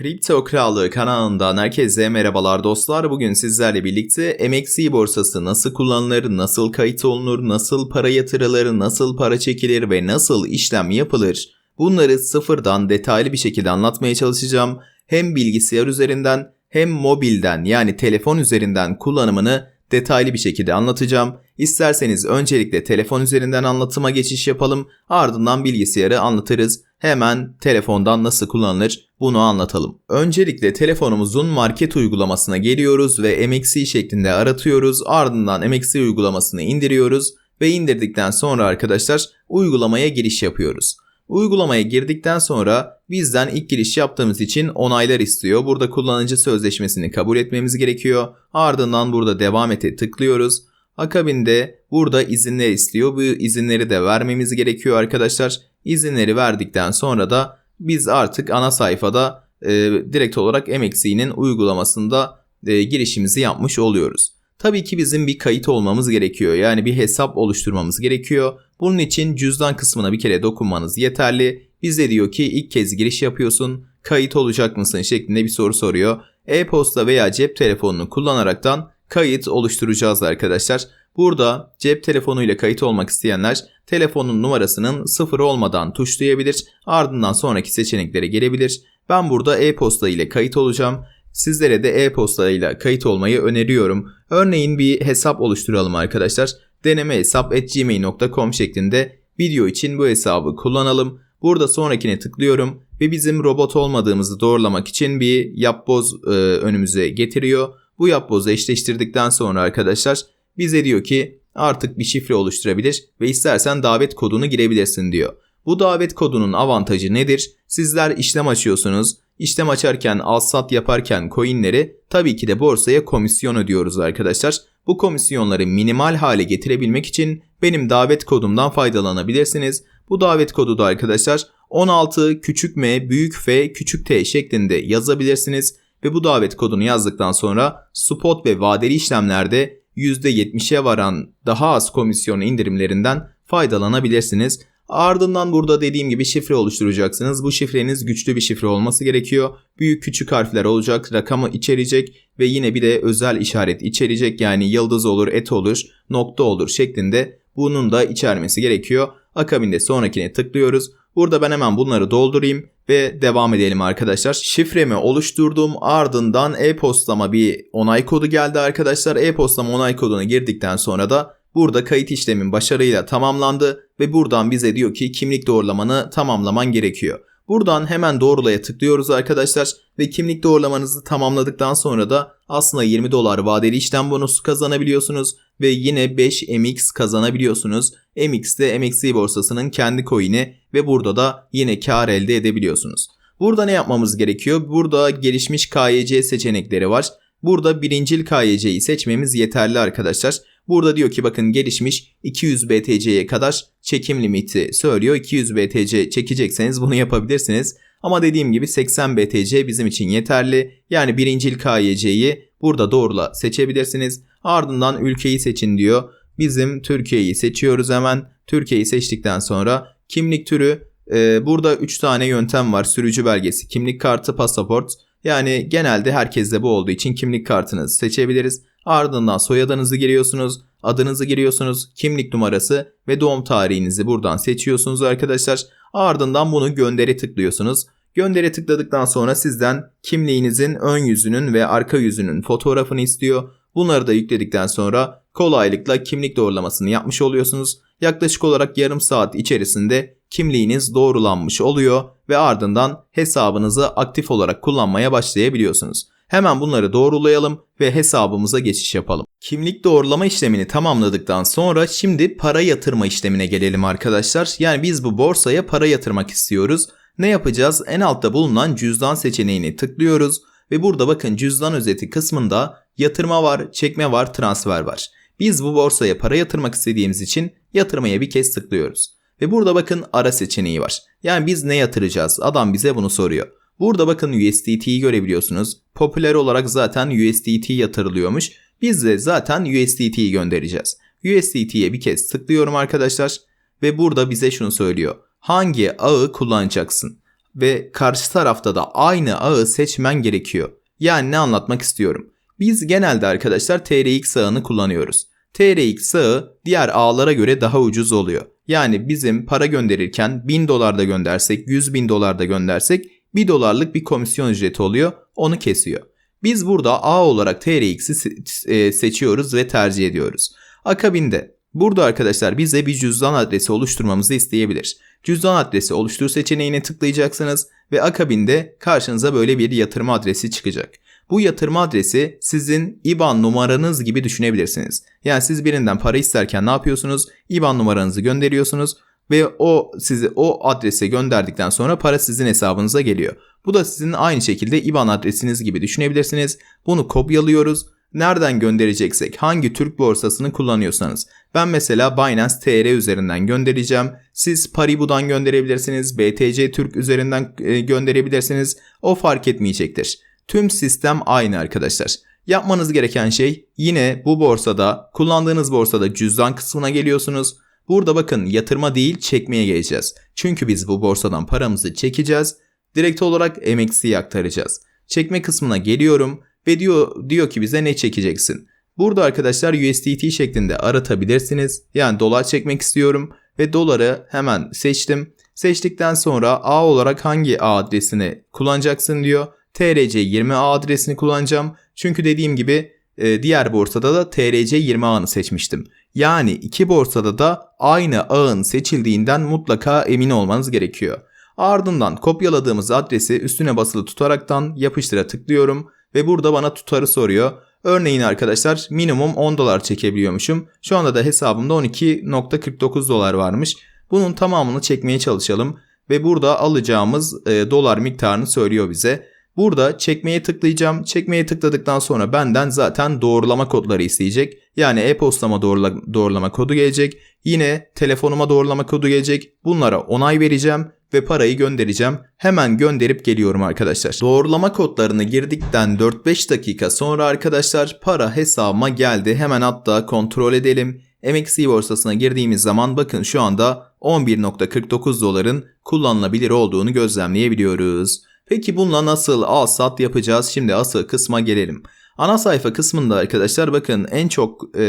Kripto Krallığı kanalından herkese merhabalar dostlar. Bugün sizlerle birlikte MXC borsası nasıl kullanılır, nasıl kayıt olunur, nasıl para yatırılır, nasıl para çekilir ve nasıl işlem yapılır? Bunları sıfırdan detaylı bir şekilde anlatmaya çalışacağım. Hem bilgisayar üzerinden hem mobilden yani telefon üzerinden kullanımını detaylı bir şekilde anlatacağım. İsterseniz öncelikle telefon üzerinden anlatıma geçiş yapalım. Ardından bilgisayarı anlatırız. Hemen telefondan nasıl kullanılır bunu anlatalım. Öncelikle telefonumuzun market uygulamasına geliyoruz ve MXC şeklinde aratıyoruz. Ardından MXC uygulamasını indiriyoruz ve indirdikten sonra arkadaşlar uygulamaya giriş yapıyoruz. Uygulamaya girdikten sonra bizden ilk giriş yaptığımız için onaylar istiyor. Burada kullanıcı sözleşmesini kabul etmemiz gerekiyor. Ardından burada devam ete tıklıyoruz. Akabinde burada izinler istiyor. Bu izinleri de vermemiz gerekiyor arkadaşlar. İzinleri verdikten sonra da biz artık ana sayfada e, direkt olarak MXC'nin uygulamasında e, girişimizi yapmış oluyoruz. Tabii ki bizim bir kayıt olmamız gerekiyor. Yani bir hesap oluşturmamız gerekiyor. Bunun için cüzdan kısmına bir kere dokunmanız yeterli. Bize diyor ki ilk kez giriş yapıyorsun, kayıt olacak mısın şeklinde bir soru soruyor. E-posta veya cep telefonunu kullanaraktan kayıt oluşturacağız arkadaşlar. Burada cep telefonuyla kayıt olmak isteyenler telefonun numarasının sıfır olmadan tuşlayabilir. Ardından sonraki seçeneklere gelebilir. Ben burada e-posta ile kayıt olacağım. Sizlere de e-posta ile kayıt olmayı öneriyorum. Örneğin bir hesap oluşturalım arkadaşlar. Deneme hesap gmail.com şeklinde video için bu hesabı kullanalım. Burada sonrakine tıklıyorum ve bizim robot olmadığımızı doğrulamak için bir yapboz e, önümüze getiriyor. Bu yapbozu eşleştirdikten sonra arkadaşlar bize diyor ki artık bir şifre oluşturabilir ve istersen davet kodunu girebilirsin diyor. Bu davet kodunun avantajı nedir? Sizler işlem açıyorsunuz. İşlem açarken al-sat yaparken coinleri tabii ki de borsaya komisyon ödüyoruz arkadaşlar. Bu komisyonları minimal hale getirebilmek için benim davet kodumdan faydalanabilirsiniz. Bu davet kodu da arkadaşlar 16 küçük m büyük f küçük t şeklinde yazabilirsiniz ve bu davet kodunu yazdıktan sonra spot ve vadeli işlemlerde %70'e varan daha az komisyon indirimlerinden faydalanabilirsiniz. Ardından burada dediğim gibi şifre oluşturacaksınız. Bu şifreniz güçlü bir şifre olması gerekiyor. Büyük küçük harfler olacak, rakamı içerecek ve yine bir de özel işaret içerecek. Yani yıldız olur, et olur, nokta olur şeklinde bunun da içermesi gerekiyor. Akabinde sonrakine tıklıyoruz. Burada ben hemen bunları doldurayım ve devam edelim arkadaşlar. Şifremi oluşturdum ardından e-postama bir onay kodu geldi arkadaşlar. E-postama onay kodunu girdikten sonra da burada kayıt işlemin başarıyla tamamlandı ve buradan bize diyor ki kimlik doğrulamanı tamamlaman gerekiyor. Buradan hemen doğrulaya tıklıyoruz arkadaşlar ve kimlik doğrulamanızı tamamladıktan sonra da aslında 20 dolar vadeli işlem bonusu kazanabiliyorsunuz ve yine 5 MX kazanabiliyorsunuz. MX de MXC borsasının kendi coin'i ve burada da yine kar elde edebiliyorsunuz. Burada ne yapmamız gerekiyor? Burada gelişmiş KYC seçenekleri var. Burada birincil KYC'yi seçmemiz yeterli arkadaşlar. Burada diyor ki bakın gelişmiş 200 BTC'ye kadar çekim limiti söylüyor. 200 BTC çekecekseniz bunu yapabilirsiniz. Ama dediğim gibi 80 BTC bizim için yeterli. Yani birincil KYC'yi burada doğrula seçebilirsiniz. Ardından ülkeyi seçin diyor. Bizim Türkiye'yi seçiyoruz hemen. Türkiye'yi seçtikten sonra kimlik türü e, burada 3 tane yöntem var. Sürücü belgesi, kimlik kartı, pasaport. Yani genelde herkeste bu olduğu için kimlik kartını seçebiliriz. Ardından soyadınızı giriyorsunuz, adınızı giriyorsunuz, kimlik numarası ve doğum tarihinizi buradan seçiyorsunuz arkadaşlar. Ardından bunu göndere tıklıyorsunuz. Göndere tıkladıktan sonra sizden kimliğinizin ön yüzünün ve arka yüzünün fotoğrafını istiyor. Bunları da yükledikten sonra kolaylıkla kimlik doğrulamasını yapmış oluyorsunuz. Yaklaşık olarak yarım saat içerisinde kimliğiniz doğrulanmış oluyor ve ardından hesabınızı aktif olarak kullanmaya başlayabiliyorsunuz. Hemen bunları doğrulayalım ve hesabımıza geçiş yapalım. Kimlik doğrulama işlemini tamamladıktan sonra şimdi para yatırma işlemine gelelim arkadaşlar. Yani biz bu borsaya para yatırmak istiyoruz. Ne yapacağız? En altta bulunan cüzdan seçeneğini tıklıyoruz ve burada bakın cüzdan özeti kısmında yatırma var, çekme var, transfer var. Biz bu borsaya para yatırmak istediğimiz için yatırmaya bir kez tıklıyoruz. Ve burada bakın ara seçeneği var. Yani biz ne yatıracağız? Adam bize bunu soruyor. Burada bakın USDT'yi görebiliyorsunuz. Popüler olarak zaten USDT yatırılıyormuş. Biz de zaten USDT'yi göndereceğiz. USDT'ye bir kez tıklıyorum arkadaşlar. Ve burada bize şunu söylüyor. Hangi ağı kullanacaksın? ve karşı tarafta da aynı ağı seçmen gerekiyor. Yani ne anlatmak istiyorum? Biz genelde arkadaşlar TRX ağını kullanıyoruz. TRX ağı diğer ağlara göre daha ucuz oluyor. Yani bizim para gönderirken 1000 dolar da göndersek 100 bin dolar da göndersek 1 dolarlık bir komisyon ücreti oluyor onu kesiyor. Biz burada A olarak TRX'i e, seçiyoruz ve tercih ediyoruz. Akabinde burada arkadaşlar bize bir cüzdan adresi oluşturmamızı isteyebilir. Cüzdan adresi oluştur seçeneğine tıklayacaksınız ve akabinde karşınıza böyle bir yatırım adresi çıkacak. Bu yatırım adresi sizin IBAN numaranız gibi düşünebilirsiniz. Yani siz birinden para isterken ne yapıyorsunuz? IBAN numaranızı gönderiyorsunuz ve o sizi o adrese gönderdikten sonra para sizin hesabınıza geliyor. Bu da sizin aynı şekilde IBAN adresiniz gibi düşünebilirsiniz. Bunu kopyalıyoruz. Nereden göndereceksek, hangi Türk borsasını kullanıyorsanız. Ben mesela Binance TR üzerinden göndereceğim. Siz Paribu'dan gönderebilirsiniz, BTC Türk üzerinden e, gönderebilirsiniz. O fark etmeyecektir. Tüm sistem aynı arkadaşlar. Yapmanız gereken şey yine bu borsada, kullandığınız borsada cüzdan kısmına geliyorsunuz. Burada bakın yatırma değil çekmeye geleceğiz. Çünkü biz bu borsadan paramızı çekeceğiz. Direkt olarak MXC'ye aktaracağız. Çekme kısmına geliyorum ve diyor, diyor ki bize ne çekeceksin. Burada arkadaşlar USDT şeklinde aratabilirsiniz. Yani dolar çekmek istiyorum ve doları hemen seçtim. Seçtikten sonra A olarak hangi A adresini kullanacaksın diyor. TRC20 A adresini kullanacağım. Çünkü dediğim gibi e, diğer borsada da TRC20 ağını seçmiştim. Yani iki borsada da aynı ağın seçildiğinden mutlaka emin olmanız gerekiyor. Ardından kopyaladığımız adresi üstüne basılı tutaraktan yapıştıra tıklıyorum ve burada bana tutarı soruyor. Örneğin arkadaşlar minimum 10 dolar çekebiliyormuşum. Şu anda da hesabımda 12.49 dolar varmış. Bunun tamamını çekmeye çalışalım ve burada alacağımız e, dolar miktarını söylüyor bize. Burada çekmeye tıklayacağım. Çekmeye tıkladıktan sonra benden zaten doğrulama kodları isteyecek. Yani e-postama doğrula, doğrulama kodu gelecek. Yine telefonuma doğrulama kodu gelecek. Bunlara onay vereceğim ve parayı göndereceğim. Hemen gönderip geliyorum arkadaşlar. Doğrulama kodlarını girdikten 4-5 dakika sonra arkadaşlar para hesabıma geldi. Hemen hatta kontrol edelim. MXC borsasına girdiğimiz zaman bakın şu anda 11.49 doların kullanılabilir olduğunu gözlemleyebiliyoruz. Peki bununla nasıl al sat yapacağız? Şimdi asıl kısma gelelim. Ana sayfa kısmında arkadaşlar bakın en çok e,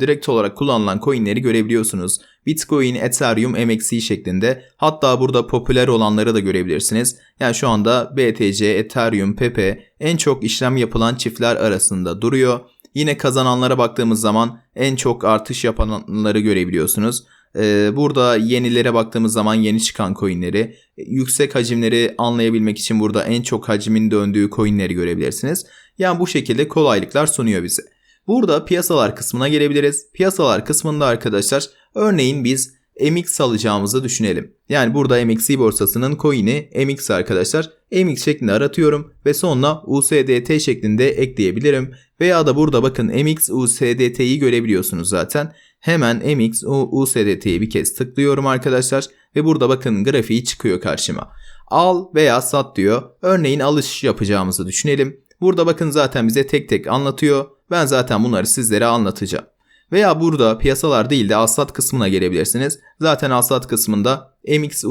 direkt olarak kullanılan coinleri görebiliyorsunuz. Bitcoin, Ethereum, MXC şeklinde. Hatta burada popüler olanları da görebilirsiniz. Yani şu anda BTC, Ethereum, Pepe en çok işlem yapılan çiftler arasında duruyor. Yine kazananlara baktığımız zaman en çok artış yapanları görebiliyorsunuz. Ee, burada yenilere baktığımız zaman yeni çıkan coinleri, yüksek hacimleri anlayabilmek için burada en çok hacmin döndüğü coinleri görebilirsiniz. Yani bu şekilde kolaylıklar sunuyor bize. Burada piyasalar kısmına gelebiliriz. Piyasalar kısmında arkadaşlar örneğin biz MX alacağımızı düşünelim. Yani burada MXC borsasının coin'i MX arkadaşlar. MX şeklinde aratıyorum ve sonra USDT şeklinde ekleyebilirim. Veya da burada bakın MX USDT'yi görebiliyorsunuz zaten. Hemen MX bir kez tıklıyorum arkadaşlar. Ve burada bakın grafiği çıkıyor karşıma. Al veya sat diyor. Örneğin alış yapacağımızı düşünelim. Burada bakın zaten bize tek tek anlatıyor. Ben zaten bunları sizlere anlatacağım. Veya burada piyasalar değil de alsat kısmına gelebilirsiniz. Zaten alsat kısmında MX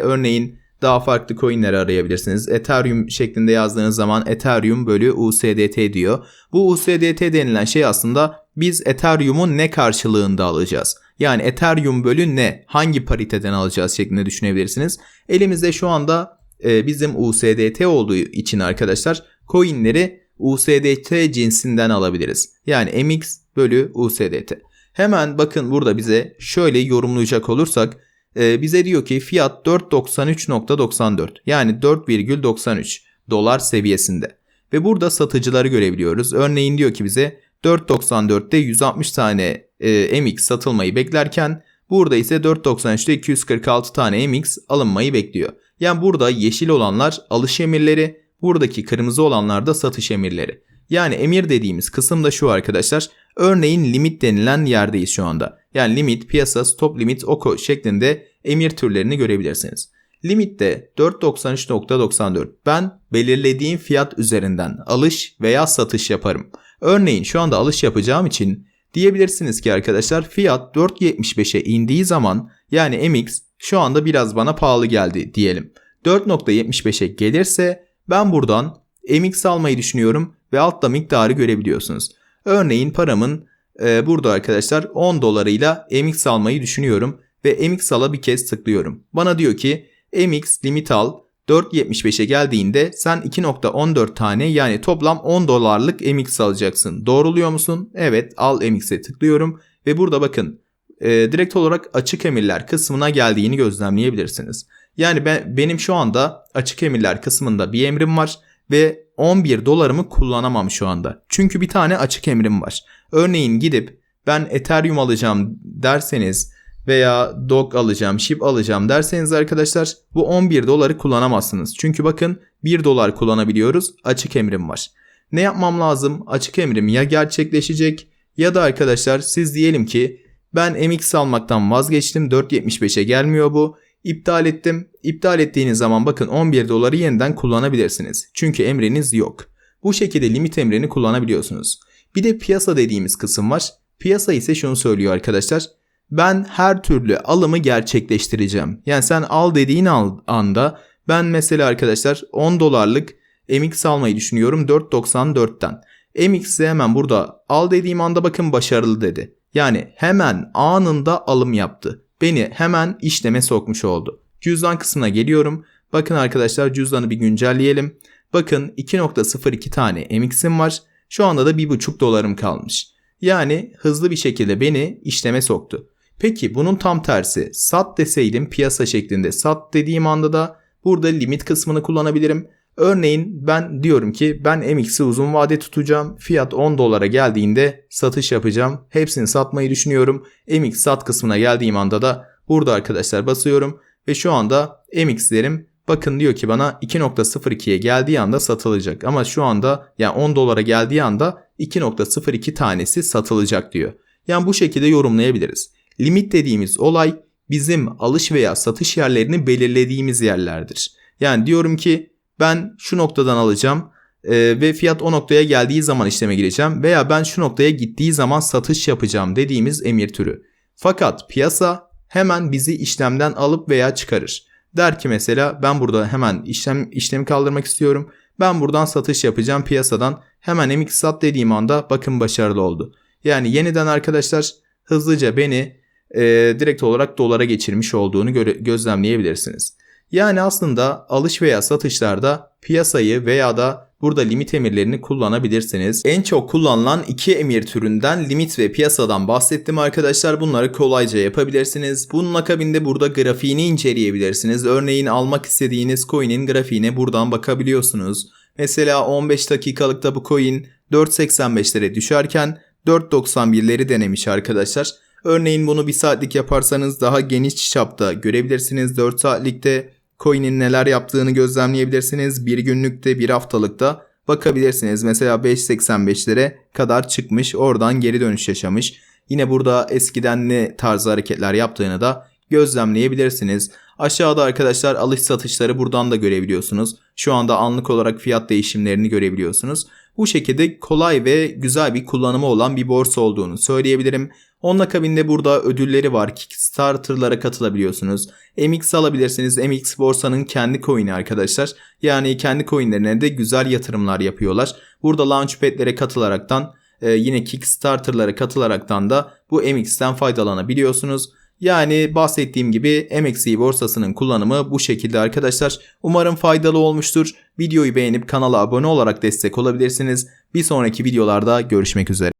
örneğin daha farklı coinleri arayabilirsiniz. Ethereum şeklinde yazdığınız zaman Ethereum bölü USDT diyor. Bu USDT denilen şey aslında biz Ethereum'un ne karşılığında alacağız? Yani Ethereum bölü ne? Hangi pariteden alacağız şeklinde düşünebilirsiniz. Elimizde şu anda e, bizim USDT olduğu için arkadaşlar coinleri USDT cinsinden alabiliriz. Yani MX bölü USDT. Hemen bakın burada bize şöyle yorumlayacak olursak e, bize diyor ki fiyat 4.93.94 yani 4,93 dolar seviyesinde. Ve burada satıcıları görebiliyoruz. Örneğin diyor ki bize 4.94'te 160 tane e, MX satılmayı beklerken burada ise 4.93'te 246 tane MX alınmayı bekliyor. Yani burada yeşil olanlar alış emirleri, buradaki kırmızı olanlar da satış emirleri. Yani emir dediğimiz kısım da şu arkadaşlar. Örneğin limit denilen yerdeyiz şu anda. Yani limit, piyasa, stop limit, oko şeklinde emir türlerini görebilirsiniz. Limitte 4.93.94 ben belirlediğim fiyat üzerinden alış veya satış yaparım. Örneğin şu anda alış yapacağım için diyebilirsiniz ki arkadaşlar fiyat 4.75'e indiği zaman yani MX şu anda biraz bana pahalı geldi diyelim. 4.75'e gelirse ben buradan MX almayı düşünüyorum ve altta miktarı görebiliyorsunuz. Örneğin paramın e, burada arkadaşlar 10 dolarıyla MX almayı düşünüyorum ve MX ala bir kez tıklıyorum. Bana diyor ki MX limit al 4.75'e geldiğinde sen 2.14 tane yani toplam 10 dolarlık MX alacaksın. Doğruluyor musun? Evet al MX'e tıklıyorum ve burada bakın e, direkt olarak açık emirler kısmına geldiğini gözlemleyebilirsiniz. Yani ben benim şu anda açık emirler kısmında bir emrim var ve 11 dolarımı kullanamam şu anda. Çünkü bir tane açık emrim var. Örneğin gidip ben Ethereum alacağım derseniz veya DOG alacağım, SHIB alacağım derseniz arkadaşlar bu 11 doları kullanamazsınız. Çünkü bakın 1 dolar kullanabiliyoruz. Açık emrim var. Ne yapmam lazım? Açık emrim ya gerçekleşecek ya da arkadaşlar siz diyelim ki ben MX almaktan vazgeçtim. 4.75'e gelmiyor bu. İptal ettim. İptal ettiğiniz zaman bakın 11 doları yeniden kullanabilirsiniz. Çünkü emriniz yok. Bu şekilde limit emrini kullanabiliyorsunuz. Bir de piyasa dediğimiz kısım var. Piyasa ise şunu söylüyor arkadaşlar. Ben her türlü alımı gerçekleştireceğim. Yani sen al dediğin anda ben mesela arkadaşlar 10 dolarlık MX almayı düşünüyorum 4.94'ten. MX'i hemen burada al dediğim anda bakın başarılı dedi. Yani hemen anında alım yaptı. Beni hemen işleme sokmuş oldu. Cüzdan kısmına geliyorum. Bakın arkadaşlar cüzdanı bir güncelleyelim. Bakın 2.02 tane MX'im var. Şu anda da 1.5 dolarım kalmış. Yani hızlı bir şekilde beni işleme soktu. Peki bunun tam tersi sat deseydim piyasa şeklinde sat dediğim anda da burada limit kısmını kullanabilirim. Örneğin ben diyorum ki ben MX'i uzun vade tutacağım. Fiyat 10 dolara geldiğinde satış yapacağım. Hepsini satmayı düşünüyorum. MX sat kısmına geldiğim anda da burada arkadaşlar basıyorum. Ve şu anda MX'lerim bakın diyor ki bana 2.02'ye geldiği anda satılacak. Ama şu anda yani 10 dolara geldiği anda 2.02 tanesi satılacak diyor. Yani bu şekilde yorumlayabiliriz. Limit dediğimiz olay bizim alış veya satış yerlerini belirlediğimiz yerlerdir. Yani diyorum ki ben şu noktadan alacağım e, ve fiyat o noktaya geldiği zaman işleme gireceğim veya ben şu noktaya gittiği zaman satış yapacağım dediğimiz emir türü. Fakat piyasa hemen bizi işlemden alıp veya çıkarır. Der ki mesela ben burada hemen işlem işlemi kaldırmak istiyorum. Ben buradan satış yapacağım piyasadan. Hemen MX sat dediğim anda bakın başarılı oldu. Yani yeniden arkadaşlar hızlıca beni e, direkt olarak dolara geçirmiş olduğunu göre, gözlemleyebilirsiniz. Yani aslında alış veya satışlarda piyasayı veya da burada limit emirlerini kullanabilirsiniz. En çok kullanılan iki emir türünden limit ve piyasadan bahsettim arkadaşlar. Bunları kolayca yapabilirsiniz. Bunun akabinde burada grafiğini inceleyebilirsiniz. Örneğin almak istediğiniz coin'in grafiğine buradan bakabiliyorsunuz. Mesela 15 dakikalıkta bu coin 4.85'lere düşerken 4.91'leri denemiş arkadaşlar. Örneğin bunu bir saatlik yaparsanız daha geniş çapta görebilirsiniz. 4 saatlikte coin'in neler yaptığını gözlemleyebilirsiniz. Bir günlükte bir haftalıkta bakabilirsiniz. Mesela 5.85'lere kadar çıkmış oradan geri dönüş yaşamış. Yine burada eskiden ne tarz hareketler yaptığını da gözlemleyebilirsiniz. Aşağıda arkadaşlar alış satışları buradan da görebiliyorsunuz. Şu anda anlık olarak fiyat değişimlerini görebiliyorsunuz. Bu şekilde kolay ve güzel bir kullanımı olan bir borsa olduğunu söyleyebilirim. Onun akabinde burada ödülleri var. Kickstarter'lara katılabiliyorsunuz. MX alabilirsiniz. MX borsanın kendi coin'i arkadaşlar. Yani kendi coin'lerine de güzel yatırımlar yapıyorlar. Burada launchpad'lere katılaraktan e, yine Kickstarter'lara katılaraktan da bu MX'ten faydalanabiliyorsunuz. Yani bahsettiğim gibi MXC borsasının kullanımı bu şekilde arkadaşlar. Umarım faydalı olmuştur. Videoyu beğenip kanala abone olarak destek olabilirsiniz. Bir sonraki videolarda görüşmek üzere.